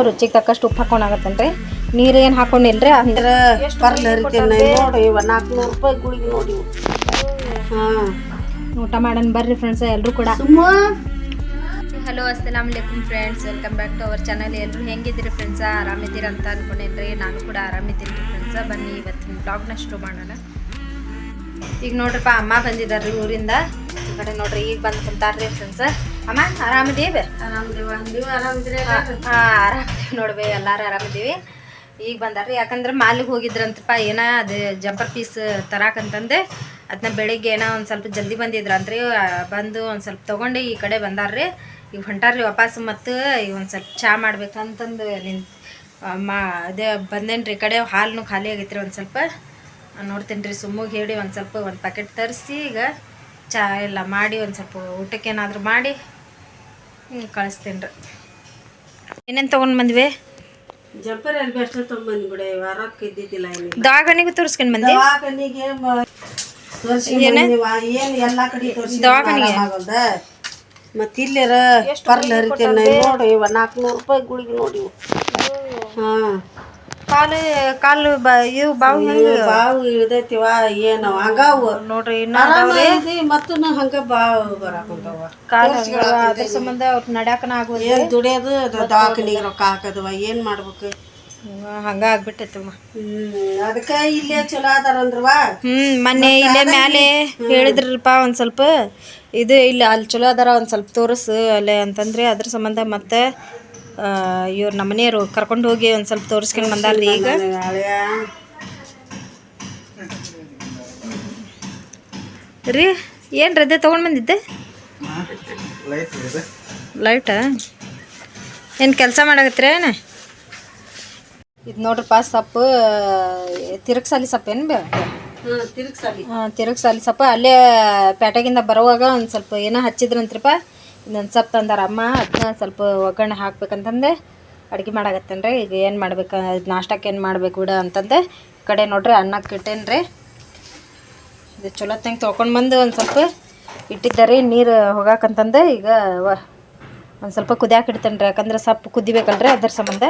ರುಚಿಗೆ ತಕ್ಕಷ್ಟು ಉಪ್ಪು ಹಾಕೊಂಡಾಗತ್ತನ್ರಿ ನೀರು ಏನು ಹಾಕೊಂಡಿಲ್ರಿ? ಅಂದ್ರೆ ಪರ್ಲ್ ನೋಡಿ ಇವ ನಾಲ್ಕುನೂರು ರೂಪಾಯಿ ಗುಳಿಗೆ ನೋಡಿ ಇವು. ಹಾ. ಊಟ ಮಾಡೋಣ ಬರ್ರಿ ಫ್ರೆಂಡ್ಸ್ ಎಲ್ಲರೂ ಕೂಡ. ಸುಮ್ಮ. ಹಲೋ ಅಸ್ಸಲಾಮ್ ಅಲೈಕುಮ್ friends welcome back to our channel ಎಲ್ಲರೂ ಹೆಂಗಿದ್ದೀರಿ ಫ್ರೆಂಡ್ಸ ಆರಾಮಿದ್ದೀರಿ ಅಂತ ಅನ್ಕೊಂಡೇನ್ರಿ. ನಾನು ಕೂಡ ಆರಾಮಿದ್ದೀನಿ ರೀ ಫ್ರೆಂಡ್ಸ ಬನ್ನಿ ಇವತ್ತಿನ ಬ್ಲಾಗ್ನ ಶುರು ಮಾಡೋಣ. ಈಗ ನೋಡ್ರಪ್ಪ ಅಮ್ಮ ಬಂದಿದ್ದಾರ್ರಿ ಊರಿಂದ. ಈ ಕಡೆ ನೋಡ್ರಿ ಈಗ ಬಂದು ಕುಂತಾರ್ರಿ ಫ್ರೆಂಡ್ಸ ಅಮ್ಮ ಆರಾಮದೀವಿ ಆರಾಮದೇವ ಆರಾಮದೀವಿ ನೋಡ್ಬೇ ಎಲ್ಲಾರು ಆರಾಮಿದ್ದೀವಿ ಈಗ ಬಂದಾರ್ರಿ ಯಾಕಂದ್ರೆ ಮಾಲಿಗೆ ಹೋಗಿದ್ರಂತಪ್ಪ ಏನ ಅದು ಜಂಪರ್ ಪೀಸ್ ತರಾಕಂತಂದೆ ಅದನ್ನ ಬೆಳಿಗ್ಗೆ ಏನೋ ಒಂದು ಸ್ವಲ್ಪ ಜಲ್ದಿ ಬಂದಿದ್ರಂತ್ರಿ ಬಂದು ಒಂದು ಸ್ವಲ್ಪ ತೊಗೊಂಡು ಈ ಕಡೆ ಬಂದಾರ್ರಿ. ಈಗ ಹೊಂಟಾರ್ರಿ ವಾಪಸ್ ಮತ್ತು ಈಗ ಒಂದು ಸ್ವಲ್ಪ ಚಹಾ ಮಾಡ್ಬೇಕಂತಂದು ನಿನ್ ಮಾ ಅದೇ ಬಂದೇನ್ರಿ ರೀ ಕಡೆ ಹಾಲು ಖಾಲಿ ಆಗೈತ್ರಿ ಒಂದು ಸ್ವಲ್ಪ. ನೋಡ್ತೀನಿ ರೀ ಸುಮ್ಮಗೆ ಹೇಳಿ ಒಂದು ಸ್ವಲ್ಪ ಒಂದು ಪ್ಯಾಕೆಟ್ ತರಿಸಿ ಈಗ ಚಹಾ ಎಲ್ಲ ಮಾಡಿ ಒಂದು ಸ್ವಲ್ಪ ಊಟಕ್ಕೆ ಏನಾದರೂ ಮಾಡಿ. ಹ್ಞೂ ಕಳಿಸ್ತೇನೆ ರೀ. ಏನೇನು ತೊಗೊಂಡು ಬಂದ್ವಿ? ಜಂಪರ್ ಎಲ್ಲಿ ಅಷ್ಟೇ ತೊಗೊಂಡ್ಬಂದು ಬಿಡ ವಾರಕ್ಕೆ ಇದ್ದಿದ್ದಿಲ್ಲ ದವಾಖಾನಿಗೂ ತೋರಿಸ್ಕೊಂಡು ಬಂದೆ ದವಾಖಾನಿಗೆ ಏನು? ಎಲ್ಲ ಕಡೆ ದವಾಖಾನಿಗೆ? ಮತ್ತೆ ಇಲ್ಲಾರ ಪರ್ಲ್ ಹರಿತೇನೆ ನೋಡಿ ನಾಲ್ಕುನೂರು ರೂಪಾಯಿ ಗುಳಿಗೆ ನೋಡಿ. ಹಾ. ಕಾಲು ಕಾಲು ಬ ಇವು ಬಾವು ಹೆಂಗೆ? ಬಾವು ಇಳ್ದೈತಿವ ಏನು ಹಂಗಾವು. ನೋಡ್ರಿ ಇನ್ನ ಮತ್ತು ಹಂಗ ಬಾವು ಬರಾಕಂತವ. ಕಾಲು ಅದ್ರ ಸಂಬಂಧ ಅವ್ರು ನಡ್ಯಾಕನ ಆಗೋದು ಏನು ದುಡಿಯೋದು ದವಾಖಾನಿಗೆ ರೊಕ್ಕ ಹಾಕದವ ಏನು ಮಾಡ್ಬೇಕು? ಹಂಗ ಆಗ್ಬಿಟ್ಟೈತಮ್ಮ. ಅದಕ್ಕೆ ಅದಕ್ಕ ಇಲ್ಲೇ ಚಲೋ ಅದಾರಂದ್ರವಾ ಹ್ಮ್ ಮೊನ್ನೆ ಇಲ್ಲೇ ಮ್ಯಾಲೆ ಹೇಳಿದ್ರಪ್ಪ ಒಂದ್ ಸ್ವಲ್ಪ. ಇದು ಇಲ್ಲ ಅಲ್ಲಿ ಚಲೋ ಅದಾರ ಒಂದ್ ಸ್ವಲ್ಪ ತೋರಿಸು ಅಲ್ಲೇ ಅಂತಂದ್ರೆ ಅದ್ರ ಸಂಬಂಧ ಮತ್ತೆ ಇವ್ರ ನಮ್ಮನೆಯವರು ಕರ್ಕೊಂಡು ಹೋಗಿ ಒಂದು ಸ್ವಲ್ಪ ತೋರಿಸ್ಕೊಂಡು ಬಂದಾರ್ರಿ ಈಗ. ರೀ ಏನು ರದ್ದೆ ತೊಗೊಂಡು ಬಂದಿದ್ದೆ? ಲೈಟಾ ಏನು ಕೆಲಸ ಮಾಡಾಗತ್ತೀರ ಏನ? ಇದು ನೋಡ್ರಪ್ಪ ಸೊಪ್ಪು ತಿರುಗ್ಸಾಲಿ ಸಪ್ಪ ಏನು ಬೇ? ತಿರುಗ್ಸಾಲಿ. ಸಪ್ಪ. ಅಲ್ಲೇ ಪೇಟೆಗಿಂದ ಬರುವಾಗ ಒಂದು ಸ್ವಲ್ಪ ಏನೋ ಹಚ್ಚಿದ್ರಂತ್ರಪ್ಪ. ಇನ್ನೊಂದು ಸೊಪ್ಪು ತಂದಾರ ಅಮ್ಮ ಅದನ್ನ ಸ್ವಲ್ಪ ಒಗ್ಗರಣೆ ಹಾಕ್ಬೇಕಂತಂದೆ ಅಡುಗೆ ಮಾಡಾಕತ್ತೇನೆ ರೀ ಈಗ ಏನು ಮಾಡ್ಬೇಕು ನಾಷ್ಟಕ್ಕೆ ಏನು ಮಾಡ್ಬೇಕು ಬಿಡ ಅಂತಂದೆ. ಕಡೆ ನೋಡ್ರಿ ಅನ್ನಕ್ಕೆ ಇಟ್ಟೇನಿ ರೀ ಇದು ಚಲೋ ತಂಗೆ ತೊಗೊಂಡು ಬಂದು ಒಂದು ಸ್ವಲ್ಪ ರೀ ನೀರು ಹೋಗಾಕಂತಂದೆ. ಈಗ ಒಂದು ಸ್ವಲ್ಪ ಕುದಿಯಾಕೆ ಇಡ್ತೇನೆ ರೀ ಯಾಕಂದ್ರೆ ಸೊಪ್ಪು ರೀ ಅದ್ರ ಸಂಬಂಧ.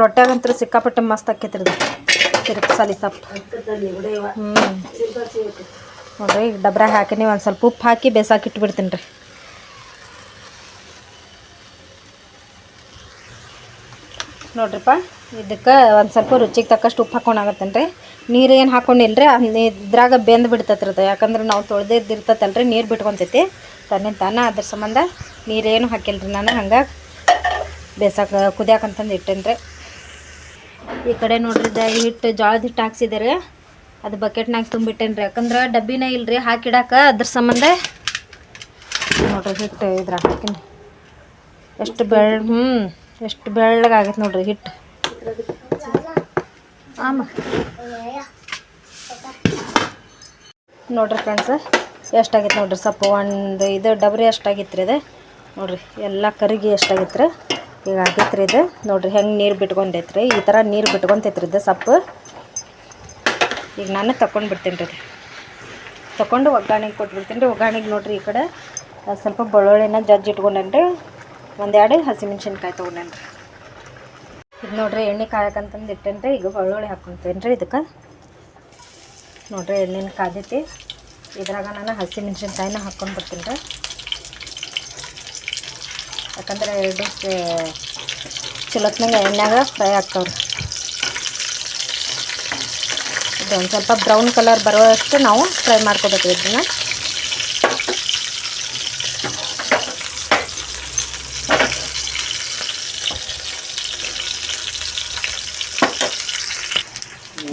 ರೊಟ್ಯಾಗಂತೂ ಸಿಕ್ಕಾಪಟ್ಟೆ ಮಸ್ತ್ ಆಕೈತ್ರಿ ತಿರುಗ್ಸಾಲಿ ಸೊಪ್ಪು. ಹ್ಞೂ ನೋಡ್ರಿ, ಈಗ ಹಾಕಿ ನೀವು ಒಂದು ಸ್ವಲ್ಪ ಉಪ್ಪು ಹಾಕಿ ಬೇಸಾಕಿ ಇಟ್ಬಿಡ್ತೀನಿ ರೀ. ನೋಡ್ರಿಪ್ಪ, ಇದಕ್ಕೆ ಒಂದು ಸ್ವಲ್ಪ ರುಚಿಗೆ ತಕ್ಕಷ್ಟು ಉಪ್ಪು ಹಾಕೊಂಡಾಗತ್ತೇನೆ ರೀ. ನೀರು ಏನು ಹಾಕೊಂಡಿಲ್ರಿ ಇದ್ರಾಗ ಬೆಂದು ಬಿಡ್ತೈತಿ ಯಾಕಂದ್ರೆ ನಾವು ತೊಳೆದಿದ್ದಿರ್ತೈತಲ್ರಿ ನೀರು ಬಿಟ್ಕೊತೈತಿ. ತನ್ನಿಂದ ತಾನ ಅದ್ರ ಸಂಬಂಧ ನೀರೇನು ರೀ ನಾನು. ಹಂಗೆ ಬೇಸಾಕ ಕುದಿಯಾಕಂತಂದು ಇಟ್ಟೇನಿ ರೀ ಈ ಕಡೆ ನೋಡ್ರಿ, ಇದ ಹಿಟ್ಟು ಜೋಳದ ಹಿಟ್ಟು ಹಾಕ್ಸಿದ್ದಾರೆ ಅದು ಬಕೆಟ್ನಾಗ ತುಂಬಿಟ್ಟೇನ್ರಿ. ಯಾಕಂದ್ರೆ ಡಬ್ಬಿನೇ ಇಲ್ರಿ, ಹಾಕಿಡಾಕ ಅದ್ರ ಸಂಬಂಧ ನೋಡ್ರಿ ಹಿಟ್ಟು ಇದ್ರ ಹಾಕಿನಿ. ಎಷ್ಟು ಬೆಳ್ ಹ್ಞೂ ಎಷ್ಟು ಬೆಳ್ಳಗಾಗೈತೆ ನೋಡ್ರಿ ಹಿಟ್ಟು. ಆಮ. ನೋಡ್ರಿ ಫ್ರೆಂಡ್ಸ್, ಎಷ್ಟಾಗೈತೆ ನೋಡ್ರಿ? ಸೊಪ್ಪು ಒಂದು ಇದು ಡಬರಿ ಎಷ್ಟಾಗಿತ್ತು ರೀ ಅದು ನೋಡ್ರಿ, ಎಲ್ಲ ಕರಿಗಿ ಎಷ್ಟಾಗಿತ್ತು ರೀ ಈಗ ಆಗೈತ್ರಿ ಇದು. ನೋಡ್ರಿ, ಹೆಂಗೆ ನೀರು ಬಿಟ್ಕೊಂಡೈತ್ರಿ? ಈ ಥರ ನೀರು ಬಿಟ್ಕೊಂತೈತ್ರಿ ಇದು ಸೊಪ್ಪು. ಈಗ ನಾನು ತಗೊಂಡು ಬಿಡ್ತೀನಿ ರೀ. ತಗೊಂಡು ಒಗ್ಗರಣೆಗೆ ಕೊಟ್ಬಿಡ್ತೀನಿ ರೀ. ಒಗ್ಗರಣೆಗೆ ನೋಡಿರಿ ಈ ಕಡೆ ಸ್ವಲ್ಪ ಬೆಳ್ಳುಳ್ಳಿನ ಜಜ್ಜಿ ಇಟ್ಕೊಂಡೇನ್ರಿ ಒಂದೆರಡು ಹಸಿಮೆಣ್ಸಿನ್ಕಾಯಿ ತೊಗೊಂಡೇನಿ ರೀ. ಇದು ನೋಡ್ರಿ, ಎಣ್ಣೆ ಕಾಯಕಂತಂದು ಇಟ್ಟೇನಿ ರೀ. ಈಗ ಬೆಳ್ಳುಳ್ಳಿ ಹಾಕೊಂತೇನೆ ರೀ ಇದಕ್ಕೆ. ನೋಡ್ರಿ, ಎಣ್ಣೆನ ಕಾದೈತಿ ಇದ್ರಾಗ ನಾನು ಹಸಿಮೆಣ್ಸಿನ್ಕಾಯಿನ ಹಾಕ್ಕೊಂಡು ಬರ್ತೀನಿ ರೀ. ಯಾಕಂದ್ರೆ ಎರಡು ಚಲೋತ್ನಾಗ ಎಣ್ಣೆಗ ಫ್ರೈ ಆಗ್ತಾವ್ರಿ ಇದು ಸ್ವಲ್ಪ ಬ್ರೌನ್ ಕಲರ್ ಬರೋಷ್ಟು ನಾವು ಫ್ರೈ ಮಾಡ್ಕೋಬೇಕು ಇದನ್ನ.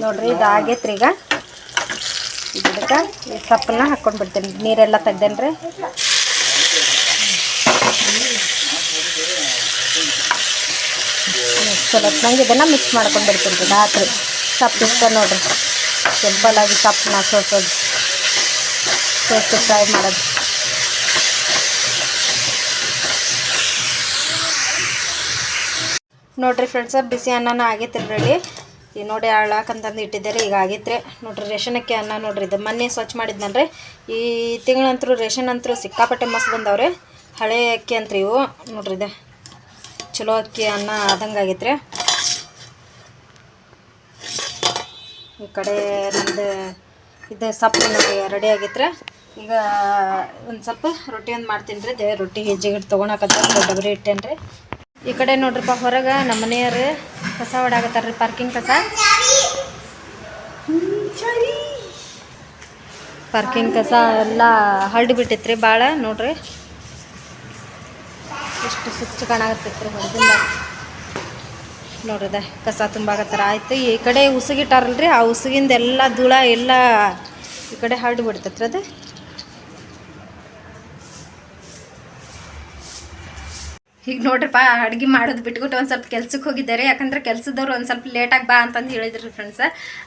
ನೋಡ್ರಿ, ಇದು ಆಗೈತ್ರಿ ಈಗ. ಇದಕ್ಕೆ ಈ ಸೊಪ್ಪನ್ನ ಹಾಕ್ಕೊಂಡು ನೀರೆಲ್ಲ ತೆಗ್ದೇನ್ರಿ? ಚಲೋತ್ನಂಗೆ ಇದನ್ನು ಮಿಕ್ಸ್ ಮಾಡ್ಕೊಂಡು ಬಿಡ್ತೀನಿ ರೀ ರಾತ್ರಿ. ಸೊಪ್ಪು ಇಷ್ಟ ನೋಡ್ರಿ. ಸಿಂಪಲ್ ಆಗಿ ಸೊಪ್ಪನ್ನ ಸೋಸೋದು ಟ್ರೈ ಫ್ರೈ ಮಾಡೋದು. ನೋಡ್ರಿ ಫ್ರೆಂಡ್ಸ ಬಿಸಿ ಅನ್ನನ ಆಗೈತ್ರಿ ರೆಡಿ ಈಗ ನೋಡಿ ಹಾಳಾಕಂತಂದು ಇಟ್ಟಿದ್ದಾರೆ. ಈಗ ಆಗೈತ್ರಿ. ನೋಡ್ರಿ ರೇಷನ್ ಅಕ್ಕಿ ಅನ್ನ ನೋಡ್ರಿ. ಇದು ಮೊನ್ನೆ ಸ್ವಚ್ಛ ಮಾಡಿದ್ನಲ್ರಿ ಈ ತಿಂಗಳಂತರೂ ರೇಷನ್ ಅಂತರೂ ಸಿಕ್ಕಾಪಟ್ಟೆ ಮಸ್ತ್ ಬಂದವ್ರಿ. ಹಳೆ ಅಕ್ಕಿ ಅಂತ್ರಿ ಇವು. ನೋಡ್ರಿ ಇದೆ. ಚಲೋ ಅಕ್ಕಿ, ಅನ್ನ ಆದಂಗೆ ಆಗೈತ್ರಿ. ಈ ಕಡೆ ನಮ್ದು ಇದು ಸಪ್ಪು ರೆಡಿ ಆಗೈತ್ರಿ. ಈಗ ಒಂದು ಸ್ವಲ್ಪ ರೊಟ್ಟಿ ಒಂದು ಮಾಡ್ತೀನಿ ರೀ. ದೇ ರೊಟ್ಟಿ ಹೆಜ್ಜೆಗೆ ತೊಗೊಳಕತ್ತ ಡಬರಿ ಇಟ್ಟೇನಿ ರೀ. ಈ ಕಡೆ ನೋಡ್ರಿಪ್ಪ ಹೊರಗೆ ನಮ್ಮ ಮನೆಯವ್ರು ಕಸ ಹೊಡಾಕತ್ತಾರ ರೀ ಪಾರ್ಕಿಂಗ್ ಕಸ. ಪಾರ್ಕಿಂಗ್ ಕಸ ಎಲ್ಲ ಹರಡಿ ಬಿಟ್ಟೈತ್ರಿ ಭಾಳ ನೋಡ್ರಿ. ಎಷ್ಟು ಸುಚ್ಚು ಕಾಣಾಗತ್ತೈತ್ರಿ ಹೊರದಿಂದ ನೋಡ್ರದ ಕಸ ತುಂಬಾಕತ್ತಾರ ಆಯ್ತು, ಈ ಕಡೆ ಉಸುಗಿಟ್ಟಾರಲ್ರಿ, ಆ ಉಸುಗಿಂದ ಎಲ್ಲ ಧೂಳ, ಎಲ್ಲ ಈ ಕಡೆ ಹರಡಿ ಬಿಡ್ತೈತ್ರಿ ಅದು. ಈಗ ನೋಡ್ರಿಪ್ಪ, ಅಡುಗೆ ಮಾಡೋದು ಬಿಟ್ಬಿಟ್ಟು ಒಂದು ಸ್ವಲ್ಪ ಕೆಲ್ಸಕ್ಕೆ ಹೋಗಿದ್ದಾರೆ. ಯಾಕಂದ್ರೆ ಕೆಲಸದವ್ರು ಒಂದು ಸ್ವಲ್ಪ ಲೇಟಾಗಿ ಬಾ ಅಂತಂದು ಹೇಳಿದ್ರಿ ಫ್ರೆಂಡ್ಸ್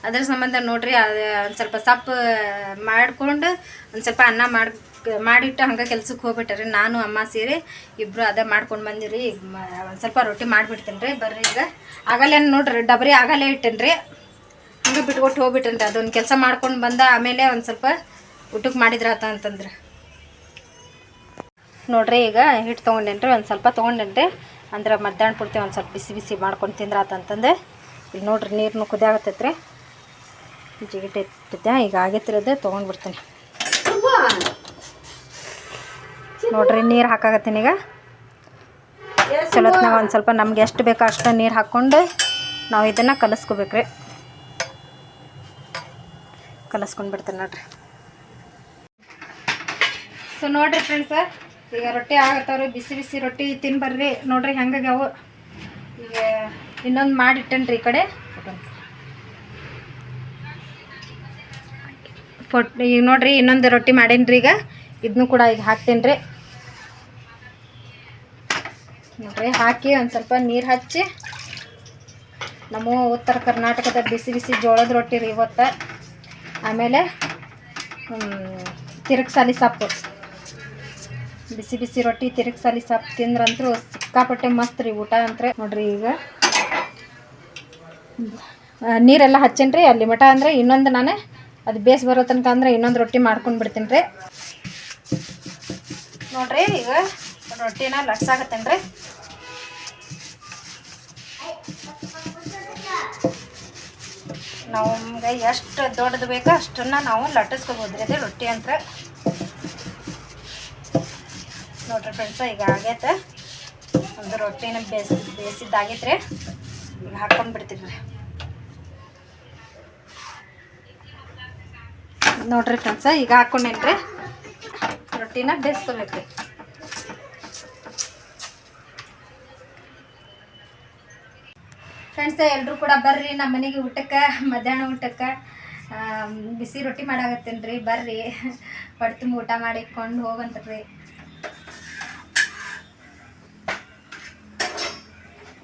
ಅದ್ರ ಸಂಬಂಧ ನೋಡ್ರಿ ಒಂದು ಸ್ವಲ್ಪ ಸೊಪ್ಪು ಮಾಡ್ಕೊಂಡು, ಒಂದು ಸ್ವಲ್ಪ ಅನ್ನ ಮಾಡಿ ಮಾಡಿಟ್ಟು ಹಂಗೆ ಕೆಲ್ಸಕ್ಕೆ ಹೋಗ್ಬಿಟ್ಟಾರೆ, ನಾನು, ಅಮ್ಮ ಸೇರಿ ಇಬ್ಬರು ಅದ ಮಾಡ್ಕೊಂಡು ಬಂದಿರಿ ಒಂದು ಸ್ವಲ್ಪ ರೊಟ್ಟಿ ಮಾಡಿಬಿಡ್ತೀನಿ ರೀ ಬರ್ರಿ ಈಗ. ಆಗಲೇ ನೋಡ್ರಿ, ಡಬರಿ ಆಗಲೇ ರೀ ಹಂಗೆ ಬಿಟ್ಕೊಟ್ಟು ಹೋಗ್ಬಿಟ್ಟೇನೆ ರೀ ಅದೊಂದು ಕೆಲಸ ಮಾಡ್ಕೊಂಡು ಬಂದ ಆಮೇಲೆ ಒಂದು ಸ್ವಲ್ಪ ಊಟಕ್ಕೆ ಮಾಡಿದ್ರಾತ ಅಂತಂದ್ರೆ. ನೋಡ್ರಿ ಈಗ ಹಿಟ್ಟು ತೊಗೊಂಡೇನ್ರಿ, ಒಂದು ಸ್ವಲ್ಪ ತೊಗೊಂಡೇನ್ರಿ. ಅಂದ್ರೆ ಮಧ್ಯಾಹ್ನ ಪೂರ್ತಿ ಒಂದು ಸ್ವಲ್ಪ ಬಿಸಿ ಬಿಸಿ ಮಾಡ್ಕೊಂಡು ತಿಂದ್ರಾತ ಅಂತಂದೆ. ಇಲ್ಲಿ ನೋಡ್ರಿ ನೀರನ್ನು ಕುದಿಯಾಗತ್ತೈತ್ರಿ ಜಿಗಿಟ್ ಈಗ ಆಗೈತಿರೋದೇ ತೊಗೊಂಡ್ಬಿಡ್ತೀನಿ ನೋಡ್ರಿ, ನೀರು ಹಾಕಾಗತ್ತೀನಿ ಈಗ. ಚಲೋತ್ನಾಗ ಒಂದು ಸ್ವಲ್ಪ ನಮ್ಗೆ ಎಷ್ಟು ಬೇಕೋ ಅಷ್ಟು ನೀರು ಹಾಕ್ಕೊಂಡು ನಾವು ಇದನ್ನು ಕಲಿಸ್ಕೋಬೇಕ್ರಿ. ಕಲಸ್ಕೊಂಡು ಬಿಡ್ತೀನಿ ನೋಡ್ರಿ. ಸೊ ನೋಡ್ರಿ ಫ್ರೆಂಡ್ಸ ಈಗ ರೊಟ್ಟಿ ಆಗತ್ತವ್ರಿ, ಬಿಸಿ ಬಿಸಿ ರೊಟ್ಟಿ ತಿನ್ ಬರ್ರಿ. ನೋಡ್ರಿ ಹೆಂಗಾಗ್ಯಾವು. ಈಗ ಇನ್ನೊಂದು ಮಾಡಿಟ್ಟೇನ್ರಿ ಈ ಕಡೆ. ಫೋಟ್ ಈಗ ನೋಡ್ರಿ, ಇನ್ನೊಂದು ರೊಟ್ಟಿ ಮಾಡೇನ್ರಿ ಈಗ. ಇದನ್ನು ಕೂಡ ಈಗ ಹಾಕ್ತೇನೆ ರೀ ನೋಡ್ರಿ, ಹಾಕಿ ಒಂದು ಸ್ವಲ್ಪ ನೀರು ಹಚ್ಚಿ. ನಮ್ಮ ಉತ್ತರ ಕರ್ನಾಟಕದ ಬಿಸಿ ಬಿಸಿ ಜೋಳದ ರೊಟ್ಟಿ ರೀ ಇವತ್ತು. ಆಮೇಲೆ ತಿರುಗ್ಸಾಲಿ ಸೊಪ್ಪು. ಬಿಸಿ ಬಿಸಿ ರೊಟ್ಟಿ, ತಿರುಗ್ಸಾಲಿ ಸೊಪ್ಪು ತಿಂದ್ರಂತೂ ಸಿಕ್ಕಾಪಟ್ಟೆ ಮಸ್ತ್ ರೀ ಊಟ ಅಂತ್ರೆ. ನೋಡ್ರಿ ಈಗ. ನೀರೆಲ್ಲ ನೀರೆಲ್ಲ ರೀ ಅಲ್ಲಿ ಮಠ ಅಂದರೆ ಇನ್ನೊಂದು ನಾನು ಅದು ಬೇಸ್ ಬರೋ ತನಕ ಅಂದ್ರೆ ಇನ್ನೊಂದು ರೊಟ್ಟಿ ಮಾಡ್ಕೊಂಡು ಬಿಡ್ತೀನಿ ರೀ ನೋಡ್ರಿ ಈಗ. ರೊಟ್ಟಿನ ಲಟ್ಸಾಗತ್ತೇನ್ರಿ ನಮ್ಗೆ ಎಷ್ಟು ದೊಡ್ಡದು ಬೇಕೋ ಅಷ್ಟನ್ನ ನಾವು ಲಟ್ಟಿಸ್ಕೋಬೋದು ರೀ ರೊಟ್ಟಿ ಅಂತ. ನೋಡ್ರಿ ಫ್ರೆಂಡ್ಸ ಈಗ ಆಗೈತೆ. ಒಂದು ರೊಟ್ಟಿನ ಬೇಯಿಸಿ ಬೇಯಿಸಿದ್ದಾಗೈತ್ರಿ ಈಗ ಹಾಕ್ಕೊಂಡು ಬಿಡ್ತೀವಿ ರೀ ನೋಡ್ರಿ ಫ್ರೆಂಡ್ಸ ಈಗ ಹಾಕ್ಕೊಂಡೇನ್ರಿ ರೊಟ್ಟಿನ ಬೇಯಿಸ್ಕೋಬೇಕ್ರಿ ಫ್ರೆಂಡ್ಸ್ ಎಲ್ಲರೂ ಕೂಡ ಬರ್ರಿ ನಮ್ಮ ಮನೆಗೆ ಊಟಕ್ಕೆ, ಮಧ್ಯಾಹ್ನ ಊಟಕ್ಕೆ. ಬಿಸಿ ರೊಟ್ಟಿ ಮಾಡಾಕತ್ತೇನೆ ರೀ ಬರ್ರಿ. ಹೊಟ್ಟೆ ಊಟ ಮಾಡಿಕೊಂಡು ಹೋಗಂತ್ರಿ.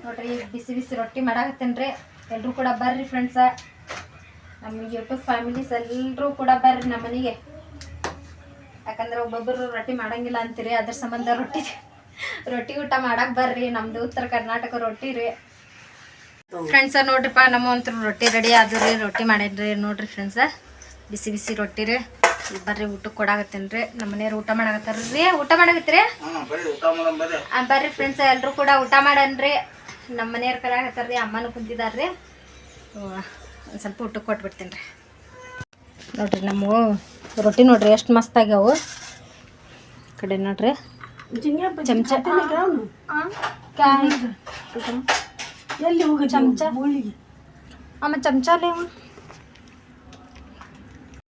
ನೋಡ್ರಿ, ಬಿಸಿ ಬಿಸಿ ರೊಟ್ಟಿ ಮಾಡಾಕತ್ತೇನೆ ರೀ ಎಲ್ಲರೂ ಕೂಡ ಬರ್ರಿ ಫ್ರೆಂಡ್ಸ ನಮ್ಮ ಯೂಟ್ಯೂಬ್ ಫ್ಯಾಮಿಲೀಸ್ ಎಲ್ಲರೂ ಕೂಡ ಬರ್ರಿ ನಮ್ಮ ಮನೆಗೆ. ಯಾಕಂದ್ರೆ ಒಬ್ಬೊಬ್ಬರು ರೊಟ್ಟಿ ಮಾಡಂಗಿಲ್ಲ ಅಂತೀರಿ, ಅದ್ರ ಸಂಬಂಧ ರೊಟ್ಟಿ ರೊಟ್ಟಿ ಊಟ ಮಾಡಕ್ಕೆ ಬರ್ರಿ. ನಮ್ದು ಉತ್ತರ ಕರ್ನಾಟಕ ರೊಟ್ಟಿ ರೀ. ಫ್ರೆಂಡ್ಸ ನೋಡ್ರಿಪ್ಪ ನಮ್ಮ ರೊಟ್ಟಿ ರೆಡಿ ಆದ್ರಿ ರೀ ರೊಟ್ಟಿ ಮಾಡೇನ್ರಿ. ನೋಡ್ರಿ ಫ್ರೆಂಡ್ಸ ಬಿಸಿ ಬಿಸಿ ರೊಟ್ಟಿ ರೀ. ಬರ್ರಿ ಊಟಕ್ಕೆ ಕೊಡಾಕತ್ತೇನೆ ರೀ. ನಮ್ಮ ಮನೆಯವ್ರು ಊಟ ಮಾಡಾಕತ್ತಾರ್ರಿ. ಊಟ ಮಾಡಾಕತ್ತೀರಿ? ಬರ್ರಿ ಫ್ರೆಂಡ್ಸ್ ಎಲ್ಲರೂ ಕೂಡ ಊಟ ಮಾಡನ್ರಿ ನಮ್ಮ ಮನೆಯವ್ರ ಕರೆಯಾಕತ್ತಾರ ರೀ ಅಮ್ಮನೂ ಕುಂತಿದಾರ್ರಿ. ಒಂದು ಸ್ವಲ್ಪ ಊಟಕ್ಕೆ ಕೊಟ್ಬಿಡ್ತೀನಿ ರೀ. ನೋಡ್ರಿ ನಮ್ಮ ರೊಟ್ಟಿ ನೋಡ್ರಿ ಎಷ್ಟು ಮಸ್ತ್ ಆಗ್ಯಾವು. ಕಡೆ ನೋಡ್ರಿ. ಚಮಚ. ಎಲ್ಲಿ ಹೋಗಿ ಚಮಚ? ಚಮಚ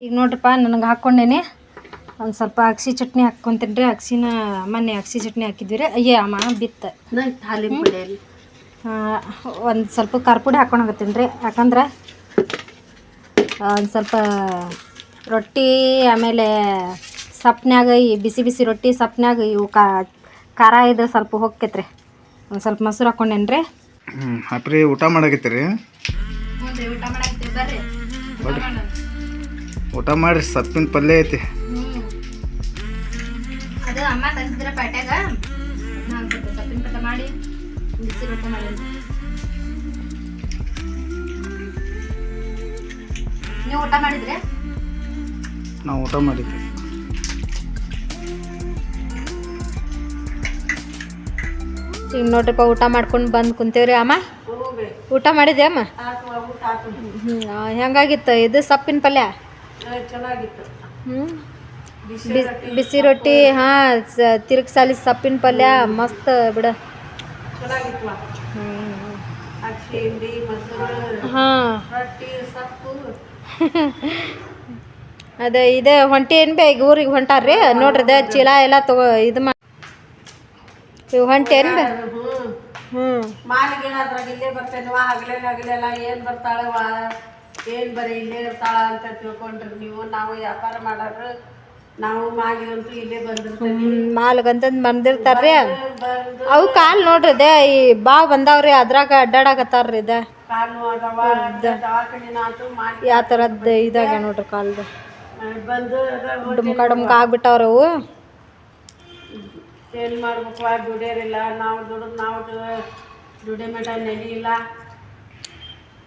ಈಗ ನೋಡ್ರಪ್ಪ ನನಗೆ ಹಾಕ್ಕೊಂಡೇನೆ ಒಂದು ಸ್ವಲ್ಪ ಅಗ್ಸಿ ಚಟ್ನಿ ಹಾಕ್ಕೊಂತೀನಿ ರೀ ಅಗ್ಸಿನ ಮೊನ್ನೆ ಅಗ್ಸಿ ಚಟ್ನಿ ಹಾಕಿದ್ವಿ ರೀ ಅಯ್ಯೇ ಅಮ್ಮ ಬಿತ್ತ. ಒಂದು ಸ್ವಲ್ಪ ಖಾರ ಪುಡಿ ಹಾಕೊಂಡು ಹೋಗತ್ತೀನಿ ರೀ ಯಾಕಂದ್ರೆ ಒಂದು ಸ್ವಲ್ಪ ರೊಟ್ಟಿ ಆಮೇಲೆ ಸಪ್ನ್ಯಾಗ ಈ ಬಿಸಿ ಬಿಸಿ ರೊಟ್ಟಿ ಸಪ್ನ್ಯಾಗ ಇವು ಖಾರ ಇದ್ರೆ ಸ್ವಲ್ಪ ಹೋಗ್ತೈತ್ರಿ ಒಂದು ಸ್ವಲ್ಪ ಮೊಸರು ಹಾಕ್ಕೊಂಡೇನ್ರಿ ರೀ ಹ್ಞೂ ಅಪ್ರಿ ಊಟ ಮಾಡಾಕತ್ತೀರಿ? ರೀ ಊಟ ಮಾಡ್ರಿ ಸಪ್ಪಿನ ಪಲ್ಯ ಐತಿ. ಅದು ಅಮ್ಮ ತಂದಿದ್ರ ಪ್ಯಾಟ್ಯಾಗ. ನಾನು ಸ್ವಲ್ಪ ಸಪ್ಪಿನ ಪಲ್ಯ ಮಾಡಿ ಬಿಸಿ ರೊಟ್ಟಿ ಮಾಡೀನಿ ನೀವು ಊಟ ಮಾಡಿದ್ರೆ? ನಾವು ಊಟ ಮಾಡಿದ್ವಿ. ಈಗ ನೋಡ್ರಿಪ್ಪ, ಊಟ ಮಾಡ್ಕೊಂಡು ಬಂದು ಕುಂತೇವ್ರಿ ಅಮ್ಮ. ಊಟ ಮಾಡಿದೆ ಅಮ್ಮ? ಹೆಂಗಾಗಿತ್ತು? ಇದು ಸೊಪ್ಪಿನ ಪಲ್ಯ? ಹ್ಞೂ ಬಿಸಿ ರೊಟ್ಟಿ, ಹಾಂ ತಿರುಗಿ ಸಾಲಿ ಸೊಪ್ಪಿನ ಪಲ್ಯ, ಮಸ್ತ್ ಬಿಡ. ಹಾಂ. ಅದೇ, ಇದೆ ಹೊಂಟಿ ಏನು ಬೇ, ಈಗ ಊರಿಗೆ ಹೊಂಟಾರ್ರಿ? ನೋಡ್ರಿ, ಅದೇ, ಚೀಲ ಎಲ್ಲ ತಗೋ, ಇದು ಮಾ ಇವು ಹೊಂಟಿ ಏನು ಬೇ ಹ್ಞೂ ಮಾಲಿಗೆ ಅದ್ರಾಗ ಇಲ್ಲೇ ಬರ್ತೇನೆ ಹಗಲೇ ಹಗಲೆಲ್ಲ ಏನು ಬರ್ತಾಳವ ಏನು ಬರೀ ಇಲ್ಲೇ ಇರ್ತಾಳ ಅಂತ ತಿಳ್ಕೊಂಡ್ರಿ ನೀವು ನಾವು ವ್ಯಾಪಾರ ಮಾಡೋರು ನಾವು ಮಾಲಿಗಂತೂ ಇಲ್ಲೇ ಬಂದಿರ್ತೀವಿ. ಮಾಲ್ಗಂತಂದು ಬಂದಿರ್ತಾರ್ರಿ ಬಂದು ಅವು ಕಾಲು ನೋಡ್ರಿ ಇದೇ ಈ ಬಾ ಬಂದಾವ್ರಿ ಅದ್ರಾಗ ಅಡ್ಡಾಡಕತ್ತಾರ್ರಿ ಇದ ಕಾಲು ಯಾವ ಥರದ್ದು ಇದಾಗ ನೋಡ್ರಿ ಕಾಲ್ದು. ಬಂದು ಡುಮ್ಕಾ ಡುಮ್ಕ ಡುಮ್ಕ ಆಗ್ಬಿಟ್ಟವ್ರಿ ಅವು. ಏನು ಮಾಡ್ಬೇಕು ದುಡಿಯೋರಿಲ್ಲ ನಾವು ದುಡಿದು ನಾವು ದುಡಿಯೋ ಮಟ ನಡಿಯಿಲ್ಲ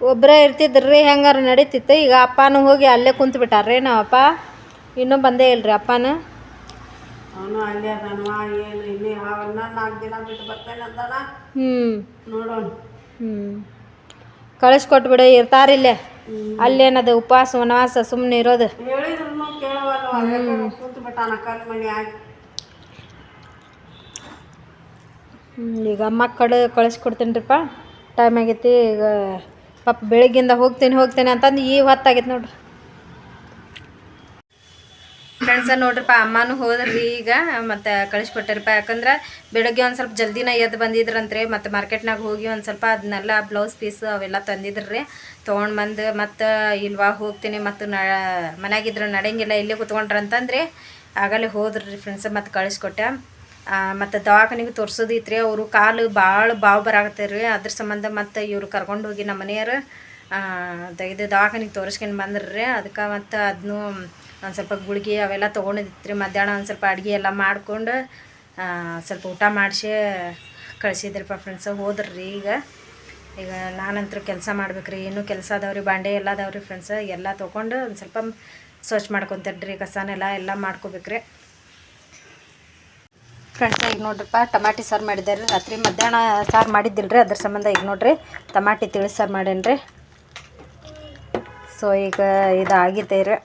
ಒಬ್ಬರೇ ಇರ್ತಿದ್ರಿ ಹೆಂಗಾರ ನಡೀತಿತ್ತು. ಈಗ ಅಪ್ಪನೂ ಹೋಗಿ ಅಲ್ಲೇ ಕುಂತು ಬಿಟ್ಟಾರ್ರಿ ನಾವಪ್ಪ? ಇನ್ನೂ ಬಂದೇ ಇಲ್ರಿ ಅಪ್ಪನ? ಅವನು ಅಲ್ಲೇ ಅದಾನವ ಏನು ಇನ್ನೇ ಅವನ್ನ ನಾಲ್ಕು ದಿನ ಬಿಟ್ಟು ಬರ್ತೇನೆ ಅಂತಾನ ಹ್ಞೂ ನೋಡೋಣ. ಹ್ಞೂ ಕಳಿಸ್ಕೊಟ್ಬಿಡು ಇರ್ತಾರಿಲ್ಲೇ ಅಲ್ಲೇನದು ಉಪವಾಸ ವನವಾಸ ಸುಮ್ಮನೆ ಇರೋದು. ಹೇಳಿದ್ರು ಕೇಳವಲ್ಲ ಕುಂತು ಬಿಟ್ಟಾನ ಕಲ್ಮಣಿ ಆಗಿ ಈಗ ಮಕ್ಕಳು ಕಡೆ ರೀಪ್ಪ ಟೈಮ್ ಆಗೈತಿ, ಈಗ ಪಾಪ ಬೆಳಗ್ಗಿಂದ ಹೋಗ್ತೀನಿ ಹೋಗ್ತೀನಿ ಅಂತಂದು ಈ ಹೊತ್ತಾಗೈತೆ ನೋಡ್ರಿ. ಫ್ರೆಂಡ್ಸ ನೋಡ್ರಿಪ್ಪ, ಅಮ್ಮನೂ ಹೋದ್ರಿ ಈಗ, ಮತ್ತು ಕಳಿಸ್ಕೊಟ್ಟಾರಪ್ಪ. ಯಾಕಂದ್ರೆ ಬೆಳಗ್ಗೆ ಒಂದು ಸ್ವಲ್ಪ ಜಲ್ದಿನ ಎದ್ದು ಬಂದಿದ್ರಂತ್ರಿ, ಮತ್ತು ಮಾರ್ಕೆಟ್ನಾಗ ಹೋಗಿ ಒಂದು ಸ್ವಲ್ಪ ಅದನ್ನೆಲ್ಲ ಬ್ಲೌಸ್ ಪೀಸ್ ಅವೆಲ್ಲ ತಂದಿದ್ರಿ. ತೊಗೊಂಡು ಬಂದು, ಮತ್ತು ಇಲ್ವಾ, ಹೋಗ್ತೀನಿ, ಮತ್ತು ನ ಮನ್ಯಾಗಿದ್ರೆ ನಡೆಯಂಗಿಲ್ಲ, ಇಲ್ಲೇ ಕೂತ್ಕೊಂಡ್ರಂತಂದ್ರೆ, ಆಗಲೇ ಹೋದ್ರಿ ಫ್ರೆಂಡ್ಸ್ ಮತ್ತು ಕಳಿಸ್ಕೊಟ್ಟೆ ಮತ್ತು ದವಾಖಾನಿಗೆ ತೋರ್ಸೋದಿತ್ರಿ ಅವರು ಕಾಲು ಭಾಳ ಬಾವು ಬರಾಕತ್ತೀರಿ ಅದ್ರ ಸಂಬಂಧ ಮತ್ತು ಇವರು ಕರ್ಕೊಂಡು ಹೋಗಿ ನಮ್ಮ ಮನೆಯವರು ಇದು ದವಾಖಾನಿಗೆ ತೋರಿಸ್ಕೊಂಡು ಬಂದ್ರಿ ಅದಕ್ಕೆ ಮತ್ತು ಅದನ್ನು ಒಂದು ಸ್ವಲ್ಪ ಗುಳಿಗೆ ಅವೆಲ್ಲ ತೊಗೊಂಡಿದ್ರಿ ಮಧ್ಯಾಹ್ನ ಒಂದು ಸ್ವಲ್ಪ ಅಡುಗೆ ಎಲ್ಲ ಮಾಡ್ಕೊಂಡು ಸ್ವಲ್ಪ ಊಟ ಮಾಡಿಸಿ ಕಳಿಸಿದ್ರಪ್ಪ ಫ್ರೆಂಡ್ಸ್ ಹೋದ್ರಿ ಈಗ. ಈಗ ನಾನಂತರ ಕೆಲಸ ಮಾಡ್ಬೇಕ್ರಿ. ಇನ್ನೂ ಕೆಲಸ ಅದಾವ್ರಿ, ಬಾಂಡೆ ಎಲ್ಲ ಅದಾವ್ರಿ ಫ್ರೆಂಡ್ಸ್ ಎಲ್ಲ ತೊಗೊಂಡು ಒಂದು ಸ್ವಲ್ಪ ಸ್ವಚ್ಛ ಮಾಡ್ಕೊತೇನ್ರಿ, ಕಸನೆಲ್ಲ ಎಲ್ಲ ಮಾಡ್ಕೋಬೇಕ್ರಿ. ಫ್ರೆಂಡ್ಸ್ ಈಗ ನೋಡ್ರಪ್ಪ, ಟಮಾಟಿ ಸಾರು ಮಾಡಿದ್ದೆ ರೀ. ರಾತ್ರಿ ಮಧ್ಯಾಹ್ನ ಸಾರು ಮಾಡಿದ್ದಿಲ್ರಿ, ಅದ್ರ ಸಂಬಂಧ ಈಗ ನೋಡ್ರಿ. ಟಮಾಟಿ ತಿಳಿ ಸಾರು ಮಾಡೇನ್ರಿ. ಸೊ ಈಗ ಇದು ಆಗೈತೆ ರೀ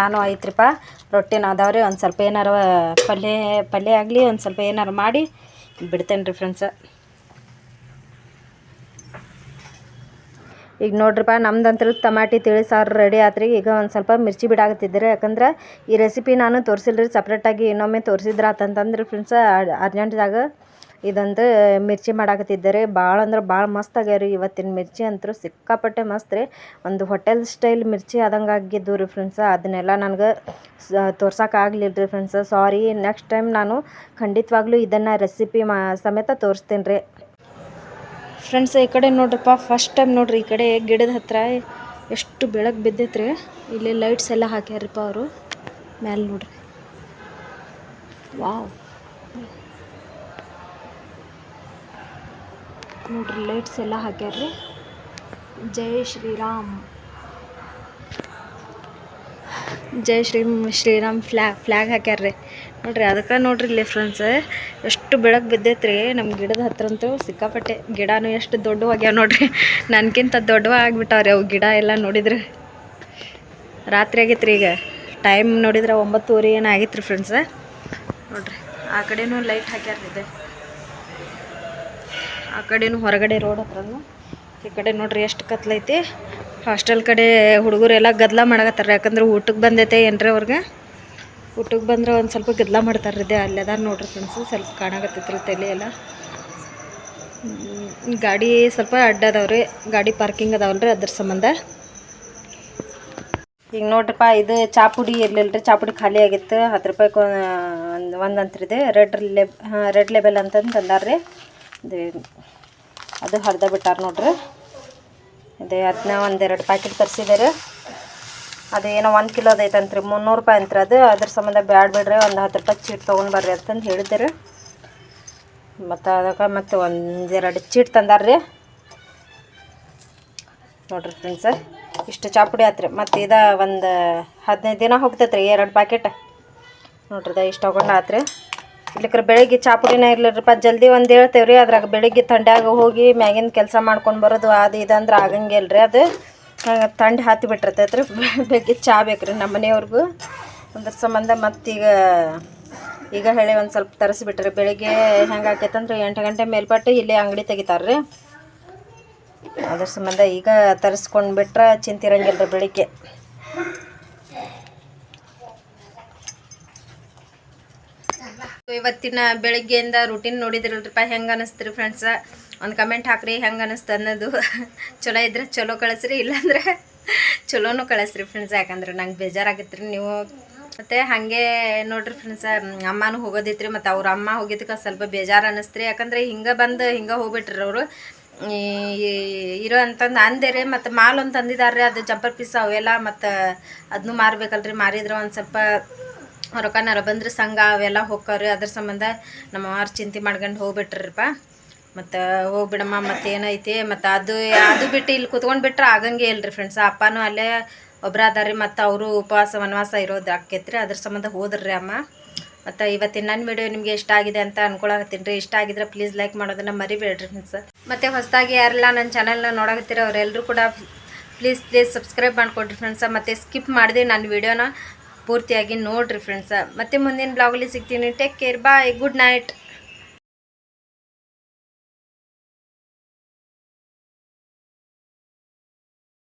ನಾನು ಐತ್ರಿಪ್ಪ, ರೊಟ್ಟಿನ ಅದಾವ್ರಿ ಒಂದು ಸ್ವಲ್ಪ ಏನಾರು ಪಲ್ಯ ಪಲ್ಯ ಆಗಲಿ, ಒಂದು ಸ್ವಲ್ಪ ಏನಾರು ಮಾಡಿ ಬಿಡ್ತೇನೆ ರೀ ಫ್ರೆಂಡ್ಸ ಈಗ ನೋಡ್ರಿಪ್ಪ ನಮ್ದಂತ್ರ ಟಮಾಟಿ ತಿಳಿ ಸಾರು ರೆಡಿ ಆತ್ರಿ. ಈಗ ಒಂದು ಸ್ವಲ್ಪ ಮಿರ್ಚಿ ಬಿಡಾಕತ್ತಿದ್ರಿ ಯಾಕಂದ್ರೆ ಈ ರೆಸಿಪಿ ನಾನು ತೋರಿಸಿಲ್ರಿ ಸಪ್ರೇಟಾಗಿ ಇನ್ನೊಮ್ಮೆ ತೋರಿಸಿದ್ರೆ ಆತಂತಂದ್ರೆ ಫ್ರೆಂಡ್ಸ್ ಅರ್ಜೆಂಟ್ದಾಗ ಇದಂದು ಮಿರ್ಚಿ ಮಾಡಾಕತ್ತಿದ್ದಾರೆ. ಭಾಳ ಅಂದ್ರೆ ಭಾಳ ಮಸ್ತ್ ಆಗ್ಯಾವ ರೀ ಇವತ್ತಿನ ಮಿರ್ಚಿ ಅಂತೂ ಸಿಕ್ಕಾಪಟ್ಟೆ ಮಸ್ತ್ ರೀ. ಒಂದು ಹೋಟೆಲ್ ಸ್ಟೈಲ್ ಮಿರ್ಚಿ ಆದಂಗೆ ಆಗಿದ್ದು ರೀ ಫ್ರೆಂಡ್ಸ ಅದನ್ನೆಲ್ಲ ನನಗೆ ತೋರ್ಸೋಕ್ಕಾಗಲಿಲ್ಲ ರೀ ಫ್ರೆಂಡ್ಸ ಸಾರಿ ನೆಕ್ಸ್ಟ್ ಟೈಮ್ ನಾನು ಖಂಡಿತವಾಗ್ಲೂ ಇದನ್ನು ರೆಸಿಪಿ ಮಾ ಸಮೇತ ತೋರಿಸ್ತೀನಿ ರೀ ಫ್ರೆಂಡ್ಸ್ ಈ ಕಡೆ ನೋಡ್ರಪ್ಪ ಫಸ್ಟ್ ಟೈಮ್ ನೋಡ್ರಿ, ಈ ಕಡೆ ಗಿಡದ ಹತ್ರ ಎಷ್ಟು ಬೆಳಕು ಬಿದ್ದೈತ್ರಿ. ಇಲ್ಲಿ ಲೈಟ್ಸ್ ಎಲ್ಲ ಹಾಕ್ಯಾರಪ್ಪ ಅವರು. ಮ್ಯಾಲೆ ನೋಡ್ರಿ. ವಾವ್ ನೋಡ್ರಿ ಲೈಟ್ಸ್ ಎಲ್ಲ ಹಾಕ್ಯಾರ್ರಿ. ಜೈ ಶ್ರೀರಾಮ್. ಜೈ ಶ್ರೀ, ಶ್ರೀರಾಮ್ ಫ್ಲ್ಯಾ ಫ್ಲ್ಯಾಗ್ ಹಾಕ್ಯಾರ್ರಿ. ನೋಡ್ರಿ, ಅದಕ್ಕೆ ನೋಡ್ರಿ ಇಲ್ಲಿ ಫ್ರೆಂಡ್ಸ್ ಎಷ್ಟು ಬೆಳಕು ಬಿದ್ದೈತ್ರಿ. ನಮ್ಮ ಗಿಡದ ಹತ್ರ ಅಂತೂ ಸಿಕ್ಕಾಪಟ್ಟೆ ಗಿಡನೂ ಎಷ್ಟು ದೊಡ್ಡವಾಗ್ಯಾವ ನೋಡ್ರಿ. ನನಗಿಂತ ದೊಡ್ಡವ ಆಗಿಬಿಟ್ಟವ್ರಿ ಅವು ಗಿಡ ಎಲ್ಲ ನೋಡಿದ್ರೆ. ರಾತ್ರಿ ಆಗೈತ್ರಿ ಈಗ. ಟೈಮ್ ನೋಡಿದ್ರೆ ಒಂಬತ್ತುವರೆ ಏನೋ ಆಗೈತ್ರಿ ಫ್ರೆಂಡ್ಸ್ ನೋಡ್ರಿ, ಆ ಕಡೆನೂ ಲೈಟ್ ಹಾಕ್ಯಾರ್ರಿ ಇದೆ. ಆ ಕಡೆನೂ ಹೊರಗಡೆ ರೋಡ್ ಹತ್ರನೂ. ಈ ಕಡೆ ನೋಡ್ರಿ ಎಷ್ಟು ಕತ್ಲೈತಿ ಹಾಸ್ಟೆಲ್ ಕಡೆ ಹುಡುಗರೆಲ್ಲ ಗದ್ಲ ಮಾಡಕತ್ತಾರ ಯಾಕಂದ್ರೆ ಊಟಕ್ಕೆ ಬಂದೈತೆ ಏನ್ರಿ ಅವ್ರಿಗೆ. ಊಟಕ್ಕೆ ಬಂದ್ರೆ ಒಂದು ಸ್ವಲ್ಪ ಗದ್ದಲ ಮಾಡ್ತಾರೆ ಇದೆ ಅಲ್ಲೆದ ನೋಡ್ರಿ ಫ್ರೆಂಡ್ಸ್, ಸ್ವಲ್ಪ ಕಾಣಕತ್ತೈತ್ರಿ ತಲೆ ಎಲ್ಲ. ಗಾಡಿ ಸ್ವಲ್ಪ ಅಡ್ಡ ಅದಾವ್ರಿ, ಗಾಡಿ ಪಾರ್ಕಿಂಗ್ ಅದಾವಲ್ರಿ ಅದ್ರ ಸಂಬಂಧ. ಈಗ ನೋಡ್ರಿಪ್ಪ, ಇದು ಚಾಪುಡಿ ಇರಲಿಲ್ಲ ರೀ ಚಾಪುಡಿ ಖಾಲಿ ಆಗಿತ್ತು, ಹತ್ತು ರೂಪಾಯಿ ಒಂದು ಒಂದು ಅಂತ್ರಿದೆ, ರೆಡ್ ಲೆಬ್, ಹಾಂ, ರೆಡ್ ಲೆಬೆಲ್ ಅಂತಂದು ಅಂದಾರ್ರಿ ಇದು ಅದು ಹರಿದ ಬಿಟ್ಟಾರ ನೋಡ್ರಿ. ಅದೇ ಅದನ್ನ ಒಂದೆರಡು ಪ್ಯಾಕೆಟ್ ತರಿಸಿದ್ದಾರೆ ಅದು ಏನೋ ಒಂದು ಕಿಲೋದು ಐತಂತ್ರಿ ಮುನ್ನೂರು ರೂಪಾಯಿ ಅಂತ್ರಿ ಅದು. ಅದ್ರ ಸಂಬಂಧ ಬ್ಯಾಡ ಬಿಡ್ರಿ, ಒಂದು ಹತ್ತು ರೂಪಾಯಿ ಚೀಟ್ ತೊಗೊಂಡು ಬರ್ರಿ ಅಂತಂದು ಹೇಳಿದ್ದೀರಿ. ಮತ್ತು ಅದಕ್ಕೆ ಮತ್ತು ಒಂದೆರಡು ಚೀಟ್ ತಂದಾರ್ರಿ. ನೋಡ್ರಿ ಫ್ರೆಂಡ್ಸ ಇಷ್ಟು ಚಾಪುಡಿ ಆತ್ರಿ. ಮತ್ತು ಇದು ಒಂದು ಹದಿನೈದು ದಿನ ಹೋಗ್ತೈತೆ ರೀ ಎರಡು ಪ್ಯಾಕೆಟ್ ನೋಡ್ರಿ ಇಷ್ಟು ತೊಗೊಂಡು ಆತ್ರಿ. ಇಲ್ಲಿಕ್ರೆ ಬೆಳಿಗ್ಗೆ ಚಾಪುಡಿನೇ ಇರ್ಲಿರಪ್ಪ ಜಲ್ದಿ ಒಂದು ಹೇಳ್ತೇವೆ ರೀ ಅದ್ರಾಗ ಬೆಳಿಗ್ಗೆ ಥಂಡ್ಯಾಗ ಹೋಗಿ ಮ್ಯಾಗಿನ ಕೆಲಸ ಮಾಡ್ಕೊಂಡು ಬರೋದು, ಅದು ಇದಂದ್ರೆ ಆಗಂಗಿಲ್ಲ ರೀ ಅದು. ಥಂಡಿ ಹತ್ತಿ ಬಿಟ್ಟಿರ್ತೈತೆ. ರೀ ಬೆಳಿಗ್ಗೆ ಚಾ ಬೇಕು ರೀ ನಮ್ಮ ಮನೆಯವ್ರಿಗೂ. ಅದ್ರ ಸಂಬಂಧ ಮತ್ತೀಗ ಈಗ ಹೇಳಿ ಒಂದು ಸ್ವಲ್ಪ ತರಿಸ್ಬಿಟ್ರಿ ಬೆಳಿಗ್ಗೆ ಹೆಂಗೆ ಆಕೈತಂದ್ರೆ ಎಂಟು ಗಂಟೆ ಮೇಲ್ಪಟ್ಟು ಇಲ್ಲೇ ಅಂಗಡಿ ತೆಗಿತಾರೆ ರೀ ಅದ್ರ ಸಂಬಂಧ ಈಗ ತರಿಸ್ಕೊಂಡು ಬಿಟ್ರೆ ಚಿಂತಿರಂಗಿಲ್ಲ ರೀ ಬೆಳಿಗ್ಗೆ. ಇವತ್ತಿನ ಬೆಳಿಗ್ಗೆಯಿಂದ ರೂಟೀನ್ ನೋಡಿದ್ರಲ್ರಿಪ್ಪ ಹೆಂಗೆ ಅನ್ನಿಸ್ತೀರಿ ಫ್ರೆಂಡ್ಸ ಒಂದು ಕಮೆಂಟ್ ಹಾಕ್ರಿ, ಹೆಂಗೆ ಅನ್ನಿಸ್ತು ಅನ್ನೋದು. ಚಲೋ ಇದ್ರೆ ಚಲೋ ಕಳಿಸ್ರಿ, ಇಲ್ಲಾಂದ್ರೆ ಚಲೋನು ಕಳಿಸ್ರಿ ಫ್ರೆಂಡ್ಸ್ ಯಾಕಂದ್ರೆ ನಂಗೆ ಬೇಜಾರಾಗಿತ್ತು ರೀ ನೀವು. ಮತ್ತು ಹಾಗೆ ನೋಡ್ರಿ ಫ್ರೆಂಡ್ಸ ಅಮ್ಮನೂ ಹೋಗೋದಿತ್ತು ಮತ್ತು ಅವ್ರ ಅಮ್ಮ ಹೋಗಿದ್ದಕ್ಕೆ ಸ್ವಲ್ಪ ಬೇಜಾರು ಅನ್ನಿಸ್ತ್ರಿ ಯಾಕಂದ್ರೆ ಹಿಂಗೆ ಬಂದು ಹಿಂಗೆ ಹೋಗ್ಬಿಟ್ರಿ ಅವರು. ಇರೋ ಅಂತಂದು ಅಂದೆ ರೀ ಮತ್ತು ಮಾಲ್ ಒಂದು ತಂದಿದ್ದಾರೆ ಅದು ಜಂಪರ್ ಪೀಸ್ ಅವೆಲ್ಲ, ಮತ್ತು ಅದನ್ನು ಮಾರಬೇಕಲ್ರಿ. ಮಾರಿದ್ರೆ ಒಂದು ಸ್ವಲ್ಪ ರೊಕ್ಕನಾರ ಬಂದ್ರೆ ಸಂಘ ಅವೆಲ್ಲ ಹೋಗ್ಕವ್ರಿ. ಅದ್ರ ಸಂಬಂಧ ನಮ್ಮ ಅವ್ರು ಚಿಂತೆ ಮಾಡ್ಕೊಂಡು ಹೋಗ್ಬಿಟ್ರಪ್ಪ ಮತ್ತು ಹೋಗ್ಬಿಡಮ್ಮ ಮತ್ತು ಏನೈತಿ, ಮತ್ತು ಅದು ಅದು ಬಿಟ್ಟು ಇಲ್ಲಿ ಕುತ್ಕೊಂಡು ಬಿಟ್ರೆ ಆಗಂಗೆ ಇಲ್ರಿ ಫ್ರೆಂಡ್ಸ್ ಅಪ್ಪನೂ ಅಲ್ಲೇ ಒಬ್ರು ಅದಾರಿ ಮತ್ತು ಅವರು ಉಪವಾಸ, ವನವಾಸ ಇರೋದು ಆಕೈತ್ರಿ. ಅದ್ರ ಸಂಬಂಧ ಹೋದ್ರಿ ಅಮ್ಮ. ಮತ್ತು ಇವತ್ತಿನ ನನ್ನ ವಿಡಿಯೋ ನಿಮಗೆ ಇಷ್ಟ ಆಗಿದೆ ಅಂತ ಅನ್ಕೊಳಕತ್ತೀನಿ ರೀ. ಇಷ್ಟ ಆಗಿದ್ರೆ ಪ್ಲೀಸ್ ಲೈಕ್ ಮಾಡೋದನ್ನ ಮರಿಬೇಡ್ರಿ ಫ್ರೆಂಡ್ಸ್ ಮತ್ತು ಹೊಸದಾಗಿ ಯಾರೆಲ್ಲ ನನ್ನ ಚಾನಲ್ನ ನೋಡಕತ್ತೀರಿ ಅವರೆಲ್ಲರೂ ಕೂಡ ಪ್ಲೀಸ್ ಪ್ಲೀಸ್ ಸಬ್ಸ್ಕ್ರೈಬ್ ಮಾಡಿಕೊಡ್ರಿ ಫ್ರೆಂಡ್ಸ ಮತ್ತು ಸ್ಕಿಪ್ ಮಾಡಿದೆ ನನ್ನ ವಿಡಿಯೋನ ಪೂರ್ತಿಯಾಗಿ ನೋಡಿರಿ ಫ್ರೆಂಡ್ಸ ಮತ್ತೆ ಮುಂದಿನ ಬ್ಲಾಗಲ್ಲಿ ಸಿಗ್ತೀನಿ. Take care bye good night